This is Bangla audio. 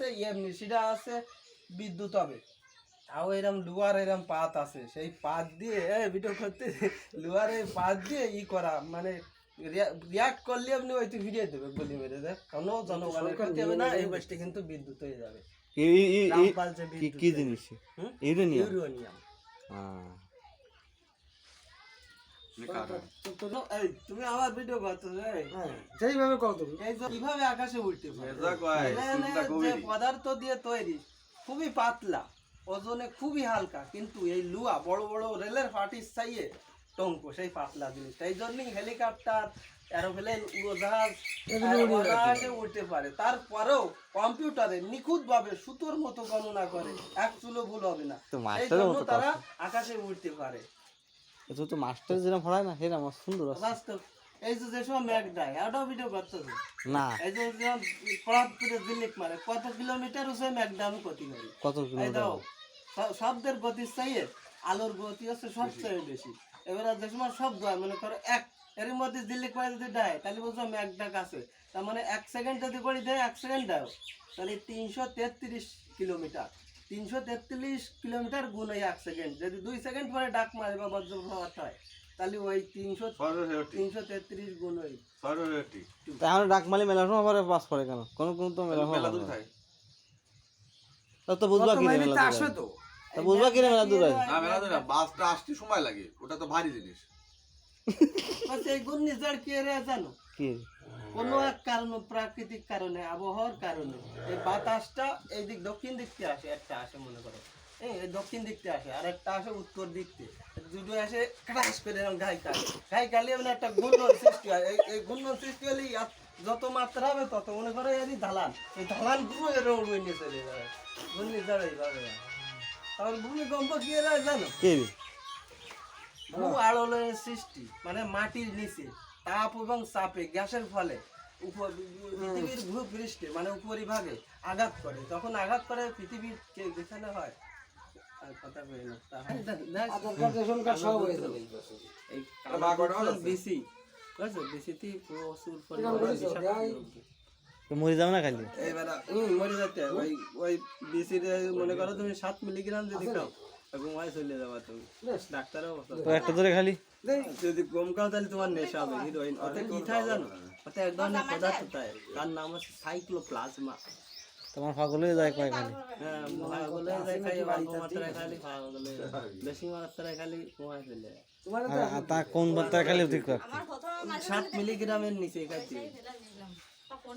আছে এমনি সেটা আছে বিদ্যুৎ হবে। তাও এরম লুয়ার এরম পাত আছে। সেই পাত দিয়ে ভিডিও করতে লুয়ার এই পাত দিয়ে ই করা মানে রিয়াক্ট করলে আপনি ওইটি ভিডিও দেবে গুলি মেরে দেয় কোনো? জনগণের হবে না এই বসটি কিন্তু বিদ্যুৎ হয়ে যাবে। কি। জিনিস? ইউরেনিয়াম। ইউরেনিয়াম। তুমি আমার ভিডিও করছ হ্যাঁ সেইভাবে কত তুমি। এই যে কীভাবে আকাশে উঠতে পারে। মেজা কয়, এখানে চিন্তা যে কবিরই। পদার্থ দিয়ে তৈরি খুবই পাতলা ওজনে খুবই হালকা কিন্তু এই লুয়া বড় বড় রেলের ফাটির চাইয়ে টঙ্ক সেই পাতলা জিনিস। এই জন্যই হেলিকপ্টার এরোপ্লেন উড়োজাহাজ উঠতে পারে। তারপরেও কম্পিউটারে নিখুঁত ভাবে সুতোর মতো গণনা করে এক চুলো ভুল হবে না। এই জন্য তারা আকাশে উঠতে পারে। এটা তো মাস্টার যেরকম পড়ায় না আমার সুন্দর আছে। এই যে যে সময় ম্যাক দেয় এটাও ভিডিও করতেছে। না। এই যে পড়াত করে দিল্লিক মারে কত কিলোমিটার ম্যাকডাম ক্ষতি করে? কত এই কিলোমিটার? দাও শ- শব্দের গতির চাইয়ে আলোর গতি হচ্ছে সবচেয়ে বেশি। এবারে যে সময় শব্দ হয় মনে করো এক এর মধ্যে দিল্লি করে যদি দেয় তাহলে বলছো ম্যাক ডাক আছে। তার মানে এক সেকেন্ড যদি করে দেয় এক সেকেন্ড দাও। তাহলে তিনশো তেত্রিশ কিলোমিটার। তিনশো তেত্রিশ কিলোমিটার গুণ এক সেকেন্ড। যদি দুই সেকেন্ড পরে ডাক মারে বা বজ্রপ্রপাত হয় তাহলে ওই তিনশো তিনশো তেত্রিশ গুণ ওই। সরস্বতী। তা এখন ডাক মালি মেলার সময় পরে পাস করে কেন? কোন কোন তো মেলা মেলা সময় দূর থাকে। তো বুঝবা কি মেলা আসবে? তো। তা বুঝবা কি মেলা দূর আছে? না মেলা দূর বাসটা আসতে সময় লাগে ওটা তো ভারী জিনিস। বলছে এই ঘূর্ণিঝড় কি রে জানো? কি? কোনো এক কারণে প্রাকৃতিক কারণে আবহাওয়ার কারণে এই বাতাসটা এই দিক দক্ষিণ দিক থেকে আসে একটা আসে মনে করো। এই দক্ষিণ দিক থেকে আসে আর একটা আসে উত্তর দিক থেকে দুটো আসে ক্রাশ করে এরকম ঘাই কাটে ঘাই কাটলে মানে একটা ঘূর্ণন সৃষ্টি হয়। এই ঘূর্ণন সৃষ্টি হলে যত মাত্রা হবে তত মনে করো এই ঢালান এই ঢালান পুরো এরকম চলে যাবে। এইভাবে হয়। তারপর ভূমিকম্প কি এরা জানো? ভূ আড়লের সৃষ্টি মানে মাটির নিচে। তাপ এবং চাপে গ্যাসের ফলে উপর পৃথিবীর ভূপৃষ্ঠে মানে উপরিভাগে আঘাত করে। তখন আঘাত করে পৃথিবীর যেখানে হয় মরে না খালি মরে যেতে ওই ওই বিসির মনে করো তুমি সাত মিলিগ্রাম যদি খাও ঘুমায় চলে যাবা তুমি। ডাক্তারও। তো একটা ধরে খালি। যদি গম খাও তাহলে তোমার নেশা হবে হিরোইন ওতে কি থাকে জানো? ওতে এক ধরনের পদার্থ থাকে তার নাম হচ্ছে সাইক্লোপ্লাজমা তোমার পাগল হয়ে যায় কয় খালি? হ্যাঁ পাগলে যায় খাই অল্প মাত্রায় খালি পাগলে। বেশি মাত্রায় খালি ঘুমায় যায়। আর তা কোন বার্তা খালি ঠিক কর সাত মিলিগ্রামের নিচে তখন